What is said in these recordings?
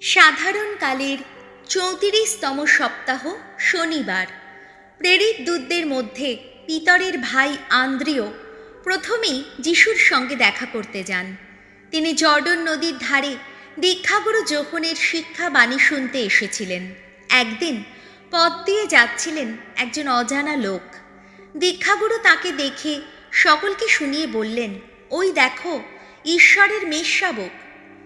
সাধারণকালের চৌত্রিশতম সপ্তাহ শনিবার। প্রেরিত দূতদের মধ্যে পিতরের ভাই আন্দ্রিয় প্রথমেই যিশুর সঙ্গে দেখা করতে যান। তিনি জর্ডন নদীর ধারে দীক্ষাগুরু যোহনের শিক্ষা বাণী শুনতে এসেছিলেন। একদিন পথ দিয়ে যাচ্ছিলেন একজন অজানা লোক। দীক্ষাগুরু তাকে দেখে সকলকে শুনিয়ে বললেন, ওই দেখো, ঈশ্বরের মেষশাবক।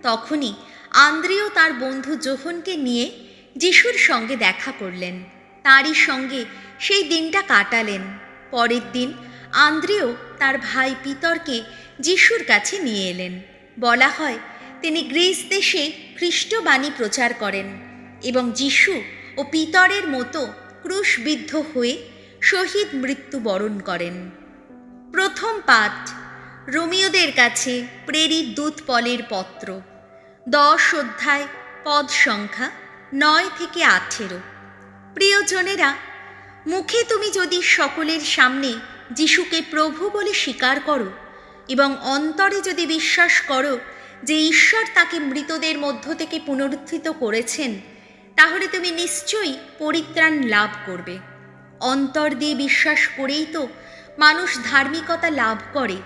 তখনই আন্দ্রিয় তার বন্ধু জোহনকে নিয়ে যিশুর সঙ্গে দেখা করলেন। তারই সঙ্গে সেই দিনটা কাটালেন। পরের দিন আন্দ্রেও তার ভাই পিতরকে যিশুর কাছে নিয়ে এলেন। বলা হয়, তিনি গ্রিস দেশে খ্রিস্টবাণী প্রচার করেন এবং যিশু ও পিতরের মতো ক্রুশবিদ্ধ হয়ে শহীদ মৃত্যুবরণ করেন। প্রথম পাঠ, রোমিওদের কাছে প্রেরিত দূত পলের পত্র। দশ অধ্যায় পদ সংখ্যা নয় থেকে আঠেরো। প্রিয়জনেরা, মুখে তুমি যদি সকলের সামনে যিশুকে প্রভু বলে স্বীকার করো এবং অন্তরে যদি বিশ্বাস করো যে ঈশ্বর তাকে মৃতদের মধ্য থেকে পুনরুত্থিত করেছেন, তাহলে তুমি নিশ্চয়ই পরিত্রাণ লাভ করবে। অন্তর দিয়ে বিশ্বাস করেই তো মানুষ ধার্মিকতা লাভ করে।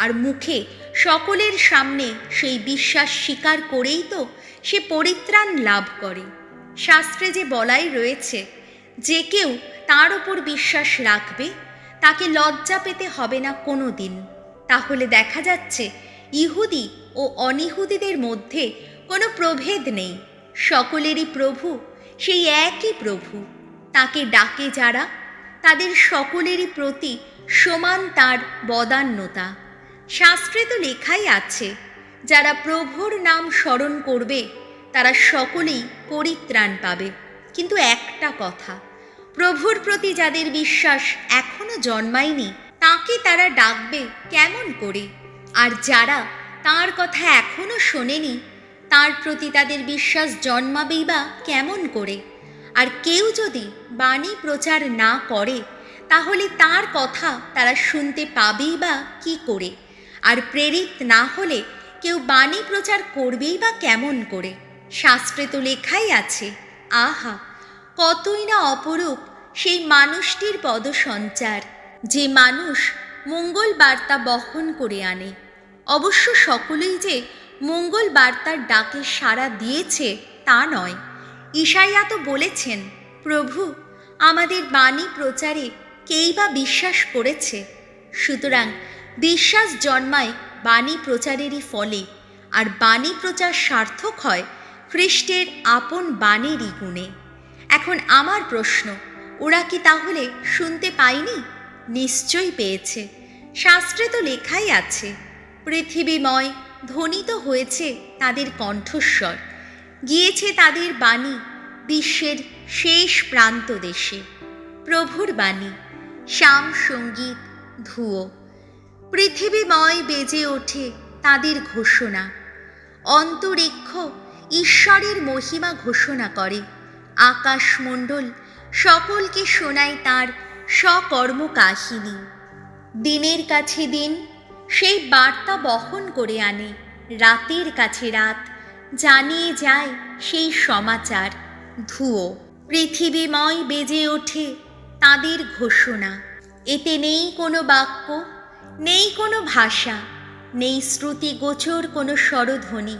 আর মুখে সকলের সামনে সেই বিশ্বাস স্বীকার করেই তো সে পরিত্রাণ লাভ করে। শাস্ত্রে যে বলাই রয়েছে, যে কেউ তার ওপর বিশ্বাস রাখবে, তাকে লজ্জা পেতে হবে না কোনো দিন তাহলে দেখা যাচ্ছে, ইহুদি ও অনিহুদিদের মধ্যে কোনো প্রভেদ নেই। সকলেরই প্রভু সেই একই প্রভু। তাকে ডাকে যারা, তাদের সকলেরই প্রতি সমান তার বদান্যতা। শাস্ত্রে তো লেখাই আছে, যারা প্রভুর নাম স্মরণ করবে, তারা সকলেই পরিত্রাণ পাবে। কিন্তু একটা কথা, প্রভুর প্রতি যাদের বিশ্বাস এখনও জন্মায়নি, তাকে তারা ডাকবে কেমন করে? আর যারা তার কথা এখনও শোনেনি, তার প্রতি তাদের বিশ্বাস জন্মাবেই বা কেমন করে? আর কেউ যদি বাণী প্রচার না করে, তাহলে তার কথা তারা শুনতে পাবেই বা কি করে? আর প্রেরিত না হলে কেউ বাণী প্রচার করবেই বা কেমন করে? শাস্ত্রে তো লেখাই আছে, আহা, কতই না অপরূপ সেই মানুষটির পদসঞ্চার, যে মানুষ মঙ্গল বার্তা বহন করে আনে। অবশ্য সকলেই যে মঙ্গল বার্তার ডাকে সাড়া দিয়েছে তা নয়। ঈশাইয়া তো বলেছেন, প্রভু, আমাদের বাণী প্রচারে কেই বা বিশ্বাস করেছে? সুতরাং বিশ্বাস জন্মায় বাণী প্রচারেরই ফলে। আর বাণী প্রচার সার্থক হয় খ্রিস্টের আপন বাণীরই গুণে। এখন আমার প্রশ্ন, ওরা কি তাহলে শুনতে পায়নি? নিশ্চয়ই পেয়েছে। শাস্ত্রে তো লেখাই আছে, পৃথিবীময় ধ্বনিত হয়েছে তাদের কণ্ঠস্বর। গিয়েছে তাদের বাণী বিশ্বের শেষ প্রান্ত দেশে। প্রভুর বাণী, শ্যাম সংগীত, ধুয়ো। পৃথিবীময় বেজে ওঠে তাদের ঘোষণা। অন্তরিক্ষ ঈশ্বরের মহিমা ঘোষণা করে। আকাশমণ্ডল সকলকে শোনায় তার সকর্ম কাহিনী দিনের কাছে দিন সেই বার্তা বহন করে আনে। রাতের কাছে রাত জানিয়ে যায় সেই সমাচার। ধুয়ো, পৃথিবীময় বেজে ওঠে তাদের ঘোষণা। এতে নেই কোনো বাক্য নেই কোনো ভাষা, নেই শ্রুতি গোচর কোনো স্বরধ্বনি।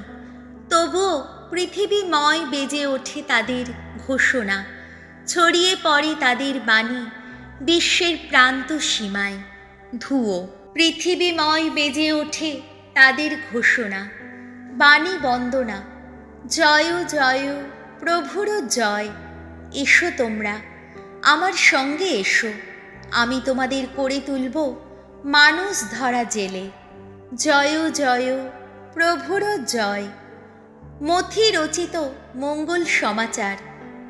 তবুও পৃথিবীময় বেজে ওঠে তাদের ঘোষণা, ছড়িয়ে পড়ে তাদের বাণী, বিশ্বের প্রান্ত সীমায়। ধুয়ো, পৃথিবীময় বেজে ওঠে তাদের ঘোষণা, বাণী বন্দনা। জয় জয়, প্রভুর জয়, এসো তোমরা, আমার সঙ্গে এসো, আমি তোমাদের করে তুলব মানুষ ধরা জেলে। জয় জয় প্রভুর জয়। মথি রচিত মঙ্গল সমাচার,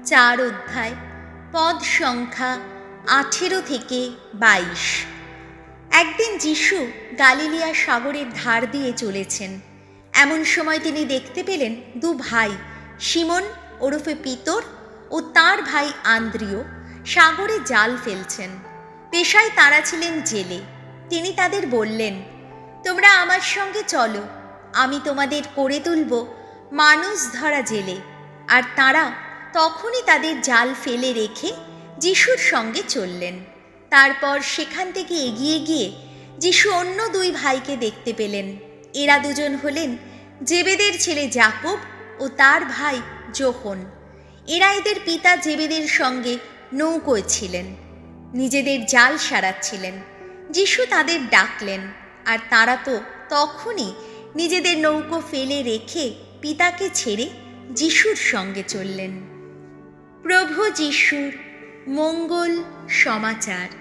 চার অধ্যায়, পদ সংখ্যা আঠেরো থেকে বাইশ। একদিন যিশু গালিলিয়া সাগরের ধার দিয়ে চলেছেন। এমন সময় তিনি দেখতে পেলেন দু ভাই সিমন ওরফে পিতর ও তার ভাই আন্দ্রিয়, সাগরে জাল ফেলছেন। পেশায় তারা ছিলেন জেলে। তিনি তাদের বললেন, তোমরা আমার সঙ্গে চলো, আমি তোমাদের করে তুলব মানুষ ধরা জেলে, আর তারা তখনই তাদের জাল ফেলে রেখে যিশুর সঙ্গে চললেন। তারপর সেখান থেকে এগিয়ে গিয়ে যিশু অন্য দুই ভাইকে দেখতে পেলেন। এরা দুজন হলেন জেবেদের ছেলে জাকব ও তার ভাই যোহন এরা এদের পিতা জেবেদের সঙ্গে নৌকোয় ছিলেন, নিজেদের জাল সারাচ্ছিলেন। যিশু তাদের ডাকলেন, আর তারা তো তখনই নিজেদের নৌকো ফেলে রেখে পিতাকে ছেড়ে যিশুর সঙ্গে চললেন। প্রভু যিশুর মঙ্গল সমাচার।